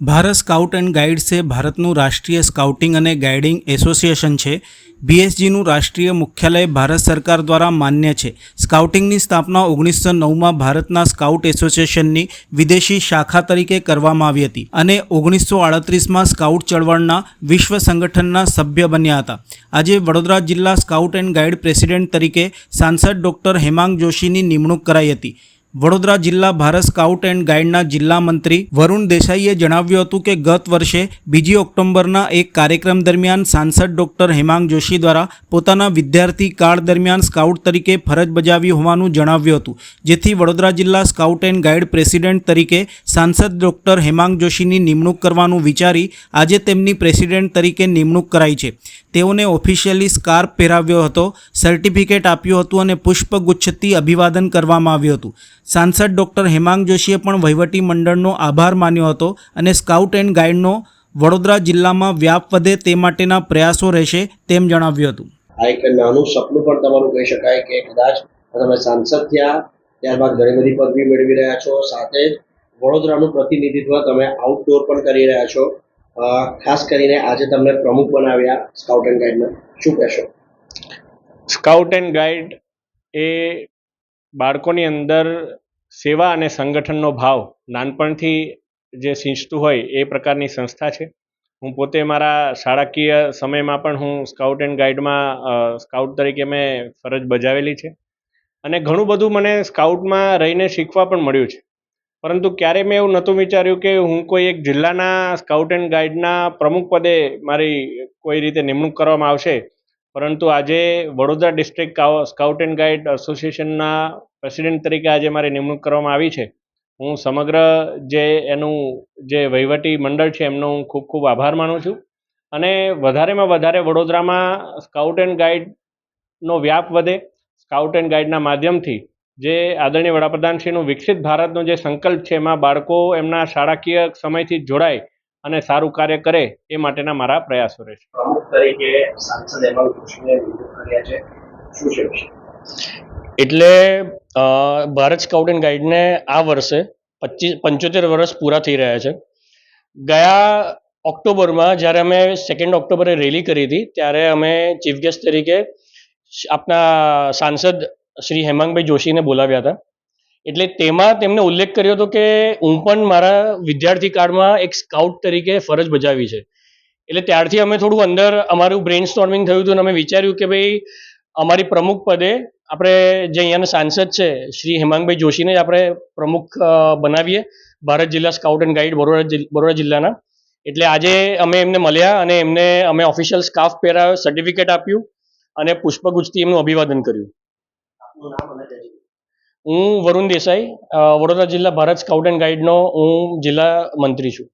Bharat scout and guides એ ભારતનું રાષ્ટ્રીય સ્કાઉટિંગ અને ગાઈડિંગ એસોસિએશન છે. બીએસજીનું રાષ્ટ્રીય મુખ્યાલય ભારત સરકાર દ્વારા માન્ય છે. સ્કાઉટિંગની સ્થાપના ઓગણીસો નવમાં ભારતના સ્કાઉટ એસોસિએશનની વિદેશી શાખા તરીકે કરવામાં આવી હતી અને ઓગણીસો આડત્રીસમાં સ્કાઉટ ચળવળના વિશ્વ સંગઠનના સભ્ય બન્યા હતા. આજે વડોદરા જિલ્લા સ્કાઉટ એન્ડ ગાઈડ પ્રેસિડેન્ટ તરીકે સાંસદ ડૉક્ટર હેમાંગ જોશીની નિમણૂક કરાઈ હતી. વડોદરા જિલ્લા ભારત સ્કાઉટ એન્ડ ગાઈડના જિલ્લા મંત્રી વરુણ દેસાઈએ જણાવ્યું હતું કે ગત વર્ષે બીજી ઓક્ટોબરના એક કાર્યક્રમ દરમિયાન સાંસદ ડોક્ટર હેમાંગ જોશી દ્વારા પોતાના વિદ્યાર્થી કાળ દરમિયાન સ્કાઉટ તરીકે ફરજ બજાવી હોવાનું જણાવ્યું હતું, જેથી વડોદરા જિલ્લા સ્કાઉટ એન્ડ ગાઈડ પ્રેસિડેન્ટ તરીકે સાંસદ ડૉક્ટર હેમાંગ જોશીની નિમણૂક કરવાનું વિચારી આજે તેમની પ્રેસિડેન્ટ તરીકે નિમણૂક કરાઈ છે. તેઓને ઓફિશિયલી સ્કાર્પ પહેરાવ્યો હતો, સર્ટિફિકેટ આપ્યું હતું અને પુષ્પગુચ્છથી અભિવાદન કરવામાં આવ્યું હતું. સાંસદ ડૉક્ટર હેમાંગ જોશીએ પણ વહીવટી મંડળનો આભાર માન્યો હતો અને સ્કાઉટ એન્ડ ગાઈડનો વડોદરા જિલ્લામાં વ્યાપ વધે તે માટેના પ્રયાસો રહેશે તેમ જણાવ્યું હતું. આ એક નાનું સપનું પણ તમારું કહી શકાય કે કદાચ તમે સાંસદ થયા ત્યારબાદ ઘણી બધી પદવી મેળવી રહ્યા છો સાથે જ વડોદરાનું પ્રતિનિધિત્વ તમે આઉટડોર પણ કરી રહ્યા છો. ખાસ કરીને આજે તમને પ્રમુખ બનાવ્યા સ્કાઉટ એન્ડ ગાઈડના. શું કહેશો? સ્કાઉટ એન્ડ ગાઈડ એ બાળકોની અંદર સેવા અને સંગઠનનો ભાવ નાનપણથી જે સિંચતું હોય એ પ્રકારની સંસ્થા છે. હું પોતે મારા શાળાકીય સમયમાં પણ હું સ્કાઉટ એન્ડ ગાઈડમાં સ્કાઉટ તરીકે મેં ફરજ બજાવેલી છે. અને ઘણું બધું મને સ્કાઉટમાં રહીને શીખવા પણ મળ્યું છે. પરંતુ ક્યારે મેં એવું નહોતું વિચાર્યું કે હું કોઈ એક જિલ્લાના સ્કાઉટ એન્ડ ગાઈડના પ્રમુખ પદે મારી કોઈ રીતે નિમણૂક કરવામાં આવશે પરંતુ આજે Vadodara district scout and guide એસોસિએશનના પ્રેસિડેન્ટ તરીકે આજે મારી નિમણૂક કરવામાં આવી છે. હું સમગ્ર જે એનું જે વહીવટી મંડળ છે, એમનો હું ખૂબ ખૂબ આભાર માનું છું. અને વધારેમાં વધારે વડોદરામાં સ્કાઉટ એન્ડ ગાઈડનો વ્યાપ વધે. સ્કાઉટ એન્ડ ગાઈડના માધ્યમથી જે આદરણીય વડાપ્રધાનશ્રીનું વિકસિત ભારતનો જે સંકલ્પ છે, એમાં બાળકો એમના શાળાકીય સમયથી જોડાય. અને સારું કાર્ય કરે એ માટેના મારા પ્રયાસો રહેશે. પ્રમુખ તરીકે સાંસદ હેમાંગ જોશીને નિમણૂક કર્યા છે. શું છે વિશે? એટલે ભારત સ્કાઉટ એન્ડ ગાઈડને આ વર્ષે પચીસ પંચોતેર વર્ષ પૂરા થઈ રહ્યા છે. ગયા ઓક્ટોબરમાં જ્યારે અમે સેકન્ડ ઓક્ટોબરે રેલી કરી હતી ત્યારે અમે ચીફ ગેસ્ટ તરીકે આપના સાંસદ શ્રી હેમાંગભાઈ જોશીને બોલાવ્યા હતા. એટલે તેમાં તેમને ઉલ્લેખ કર્યો હતો કે હું પણ મારા વિદ્યાર્થી કાળમાં એક સ્કાઉટ તરીકે ફરજ બજાવી છે. એટલે ત્યારથી અમે થોડું અંદર અમારું બ્રેન સ્ટોર્મિંગ થયું હતું અને અમે વિચાર્યું કે ભાઈ, અમારી પ્રમુખ પદે આપણે જે અહીંયાના સાંસદ છે, શ્રી હેમાંગભાઈ જોશીને જ આપણે પ્રમુખ બનાવીએ, ભારત જિલ્લા scout and guide Baroda Baroda જિલ્લાના. એટલે આજે અમે એમને મળ્યા અને એમને અમે ઓફિશિયલ સ્કાફ પહેરાવ્યો સર્ટિફિકેટ આપ્યું અને પુષ્પગુચ્છથી એમનું અભિવાદન કર્યું. હું વરુણ દેસાઈ વડોદરા જિલ્લા ભારત સ્કાઉટ એન્ડ ગાઈડનો હું જિલ્લા મંત્રી છું.